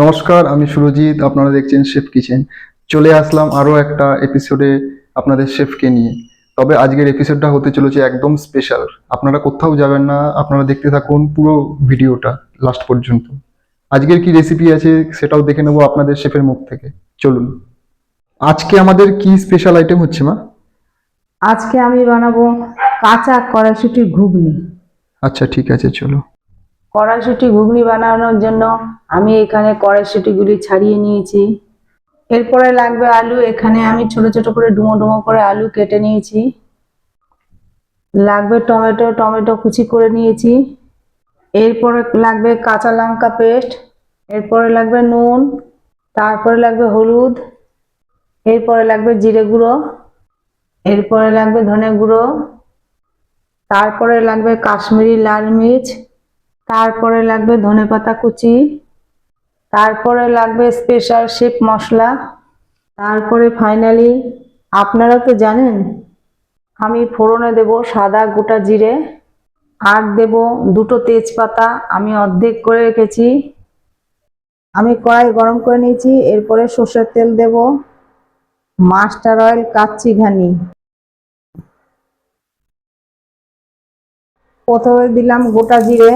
নমস্কার আমি সুরজিৎ আপনারা দেখছেন শেফ কিচেন চলে আসলাম আরও একটা এপিসোডে আপনাদের শেফকে নিয়ে। তবে আজকের এপিসোডটা হতে চলেছে একদম স্পেশাল আপনারা কোথাও যাবেন না আপনারা দেখতে থাকুন পুরো ভিডিওটা লাস্ট পর্যন্ত। আজকের কি রেসিপি আছে সেটাও দেখে নেব আপনাদের শেফের মুখ থেকে। চলুন। আজকে আমাদের কি স্পেশাল আইটেম হচ্ছে মা? আজকে আমি বানাবো কাঁচা কড়াইশুটির ঘুগনি। আচ্ছা ঠিক আছে চলো। কড়াইশুটি ঘুগনি বানানোর জন্য আমি এখানে কড়াইশুটিগুলি ছাড়িয়ে নিয়েছি। এরপরে লাগবে আলু। এখানে আমি ছোট ছোট করে ডুমো ডুমো করে আলু কেটে নিয়েছি। লাগবে টমেটো টমেটো কুচি করে নিয়েছি। এরপরে লাগবে কাঁচা লঙ্কা পেস্ট। এরপরে লাগবে নুন। তারপরে লাগবে হলুদ। এরপরে লাগবে জিরে গুঁড়ো। এরপরে লাগবে ধনে গুঁড়ো। তারপরে লাগবে কাশ্মীরি লাল মির্চ। তারপরে লাগবে ধনেপাতা কুচি, তারপরে লাগবে স্পেশাল শেপ মশলা, তারপরে ফাইনালি আপনারা তো জানেন, আমি ফোড়নে দেব সাদা গোটা জিরে, আর দেব দুটো তেজপাতা, আমি অর্ধেক করে রেখেছি। আমি কড়াই গরম করে নিয়েছি, এরপরে সর্ষের তেল দেব, মাস্টার অয়েল কাচ্চি ঘানি। প্রথমে দিলাম গোটা জিরে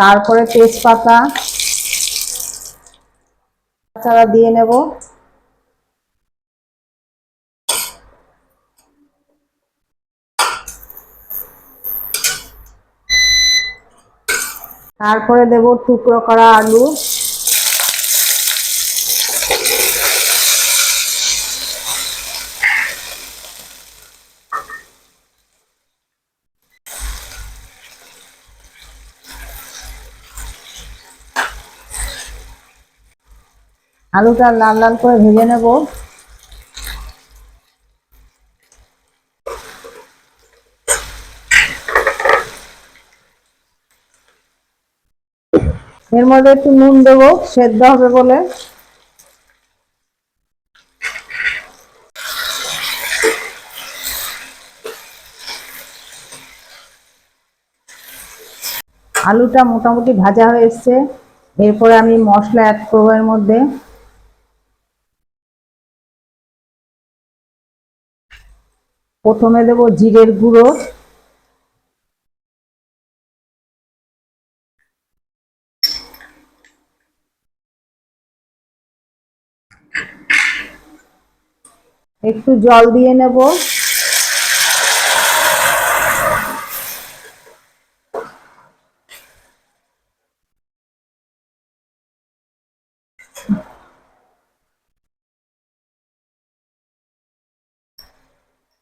তারপরে তেজপাতা। তাছাড়া দিয়ে নেব। তারপরে দেব টুকরো করা আলু। আলুটা লাল লাল করে ভেজে নেব। এর মধ্যে একটু নুন দেবো, সেদ্ধ হবে বলে। আলুটা মোটামুটি ভাজা হয়ে এসছে। এরপরে আমি মশলা অ্যাড করব এর মধ্যে। প্রথমে দেব জিরের গুঁড়ো। একটু জল দিয়ে নেব।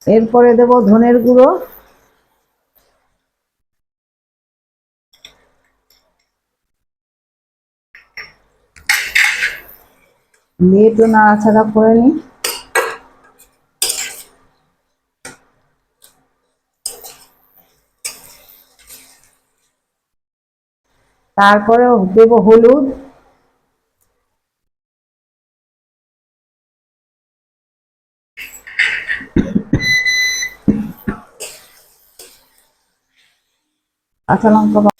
এরপরে দেব ধনের গুঁড়ো। দিয়ে একটু নাড়াচাড়া করে নিই। তারপরে দেব হলুদ। কাঁচা লঙ্কা বা-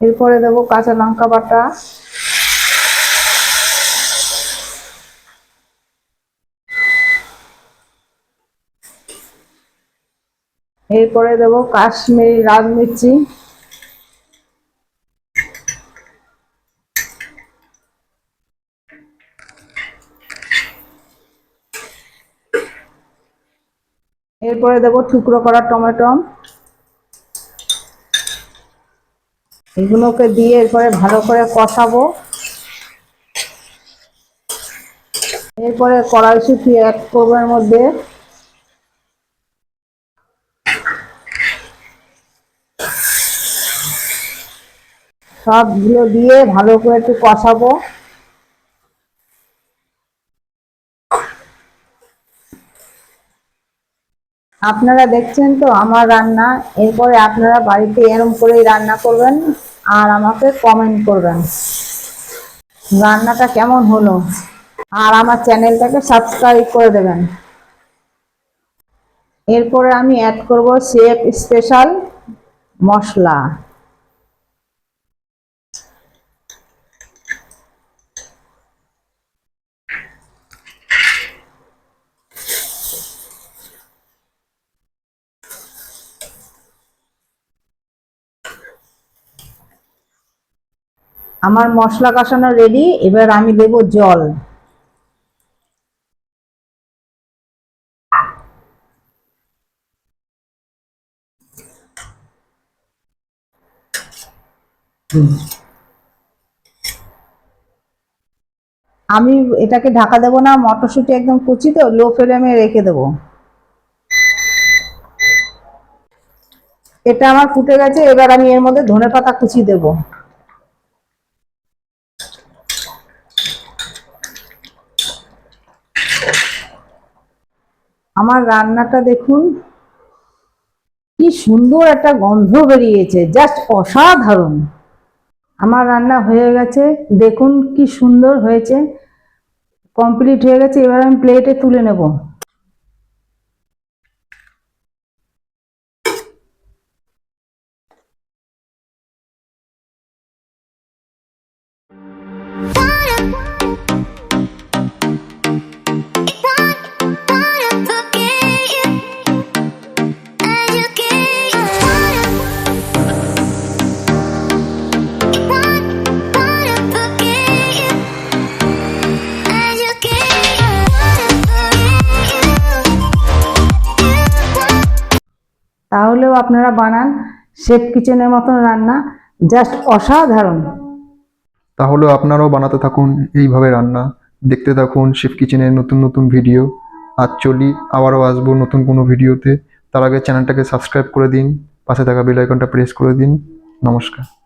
এরপরে দেব কাঁচা লঙ্কা বাটা। এরপরে দেব কাশ্মীরি লাল এরপরে দেব টুকরো করা টমেটো। এগুলোকে দিয়ে এরপরে ভালো করে কষাবো। এরপরে কড়াইশুটি এক করব মধ্যে। সবগুলো দিয়ে ভালো করে একটু কষাবো। আপনারা দেখছেন তো আমার রান্না, এরপরে আপনারা বাড়িতে এরম করেই রান্না করবেন আর আমাকে কমেন্ট করবেন। রান্নাটা কেমন হলো? আর আমার চ্যানেলটাকে সাবস্ক্রাইব করে দেবেন। এরপরে আমি অ্যাড করব শেফ স্পেশাল মশলা। আমার মশলা কষানো রেডি এবার আমি দেব জল। আমি এটাকে ঢাকা দেবো না, মটরশুঁটি একদম কুচি তো লো ফ্লেমে রেখে দেবো। এটা আমার ফুটে গেছে, এবার আমি এর মধ্যে ধনে পাতা কুচি দেবো। আমার রান্নাটা দেখুন। কি সুন্দর একটা গন্ধ বেরিয়েছে জাস্ট অসাধারণ। আমার রান্না হয়ে গেছে, দেখুন কি সুন্দর হয়েছে। কমপ্লিট হয়ে গেছে, এবার আমি প্লেটে তুলে নেব। তাহলেও আপনারা বানান শেফ কিচেনের মতন রান্না, জাস্ট অসাধারণ। তাহলে আপনারাও বানাতে থাকুন এইভাবে রান্না, দেখতে থাকুন শেফ কিচেনের নতুন নতুন ভিডিও। আর চলি, আবারও আসব নতুন কোনো ভিডিওতে। তার আগে চ্যানেলটাকে সাবস্ক্রাইব করে দিন, পাশে থাকা বেল আইকনটা প্রেস করে দিন। নমস্কার।